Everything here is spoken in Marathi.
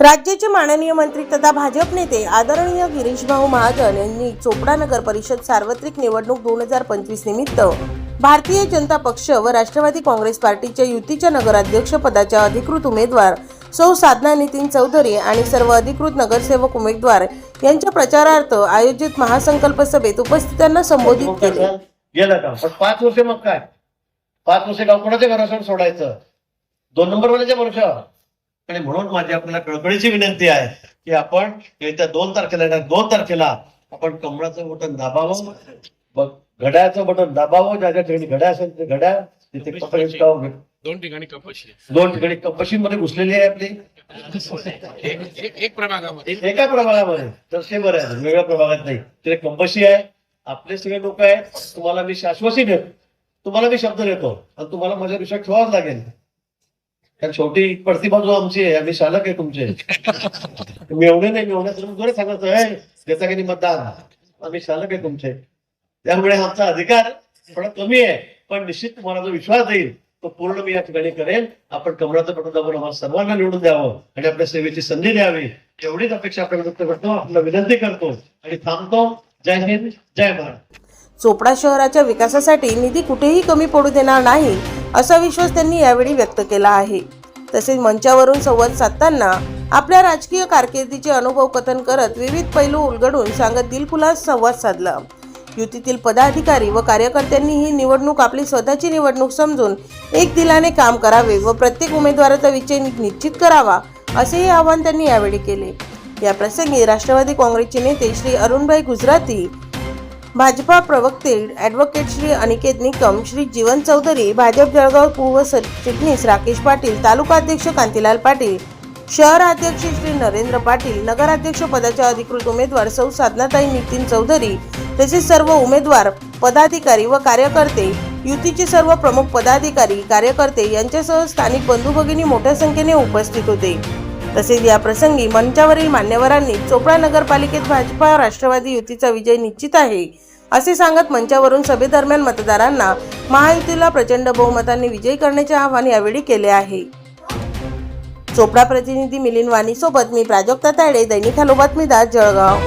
राज्याचे माननीय मंत्री तथा भाजप नेते आदरणीय गिरीश भाऊ महाजन यांनी चोपडा नगर परिषद सार्वत्रिक निवडणूक दोन हजार पंचवीस निमित्त भारतीय जनता पक्ष व राष्ट्रवादी काँग्रेस पार्टीच्या युतीच्या नगराध्यक्ष पदाच्या अधिकृत उमेदवार सौ साधना नितीन चौधरी आणि सर्व अधिकृत नगरसेवक उमेदवार यांच्या प्रचारार्थ आयोजित महासंकल्प सभेत उपस्थितांना संबोधित केले. गेलं का? पण पाच वर्ष मग काय? पाच वर्ष गाव कोणाच्या भरोशावर सोडायचं? दोन नंबर वाल्याच्या आणि म्हणून माझी आपल्याला कळकळीची विनंती आहे की आपण येत्या दोन तारखेला येणार. दोन तारखेला आपण कमळाचं बटन दाबावं. ब- घड्याळाचं बटन दाबावं. ज्या ज्या ठिकाणी घड्याळ असेल ते घड्याळ तिथे कपाशी. दोन ठिकाणी कपाशी. दोन ठिकाणी कपाशीमध्ये घुसलेली आहे आपली. एक प्रभागामध्ये. एका प्रभागामध्ये. तर ते बरं आहे. वेगळ्या प्रभागात नाही. तिथे कंपशी आहे. आपले सगळे लोक आहेत. तुम्हाला मी शाश्वती देतो. तुम्हाला मी शब्द देतो. आणि तुम्हाला माझ्या विषयात ठेवावंच लागेल. शेवटी पडती बाजू आमची आहे. आम्ही शालक आहे तुमचे. मिळवणे नाही मेवणे तर थोडे सांगत आहे त्याचा काही मतदान. आम्ही शालक आहे तुमचे. त्यामुळे आमचा अधिकार थोडा कमी आहे. पण निश्चित तुम्हाला जो विश्वास देईल तो पूर्ण मी या ठिकाणी करेन. आपण कमळाचं पटून दाबून आम्हाला सर्वांना निवडून द्यावं आणि आपल्या सेवेची संधी द्यावी. एवढीच अपेक्षा आपण व्यक्त करतो. आपल्याला विनंती करतो आणि थांबतो. जय हिंद जय महाराष्ट्र चोपडा शहराच्या विकासासाठी निधी कुठेही कमी पडू देणार नाही. असा विश्वास त्यांनी यावेळी व्यक्त केला आहे. तसेच मंचावरून संवाद साधताना आपल्या राजकीय कारकिर्दीचे अनुभव कथन करत विविध पैलू उलगडून सांगत दिलखुलास संवाद साधला. युतीतील पदाधिकारी व कार्यकर्त्यांनी ही निवडणूक आपली स्वतःची निवडणूक समजून एक दिलाने काम करावे व प्रत्येक उमेदवाराचा विजय निश्चित करावा असेही आवाहन त्यांनी यावेळी केले. या प्रसंगी राष्ट्रवादी काँग्रेसचे नेते श्री अरुणभाई गुजराती भाजपा प्रवक्ते ॲडव्होकेट श्री अनिकेत निकम श्री जीवन चौधरी भाजप जळगाव पूर्व सरचिटणीस राकेश पाटील तालुकाध्यक्ष कांतीलाल पाटील शहराध्यक्ष श्री नरेंद्र पाटील नगराध्यक्ष पदाच्या अधिकृत उमेदवार सौ साधनाताई नितीन चौधरी तसेच सर्व उमेदवार पदाधिकारी व कार्यकर्ते युतीचे सर्व प्रमुख पदाधिकारी कार्यकर्ते यांच्यासह स्थानिक बंधू भगिनी मोठ्या संख्येने उपस्थित होते. तसेच या प्रसंगी मंचावरील मान्यवरांनी चोपडा नगरपालिकेत भाजपा राष्ट्रवादी युतीचा विजय निश्चित आहे असे सांगत मंचावरून सभेदरम्यान मतदारांना महायुतीला प्रचंड बहुमतांनी विजयी करण्याचे आवाहन यावेळी केले आहे. चोपडा प्रतिनिधी मिलिंद वाणीसोबत मी प्राजक्ता तायडे दैनिक हॅलो बातमीदार जळगाव.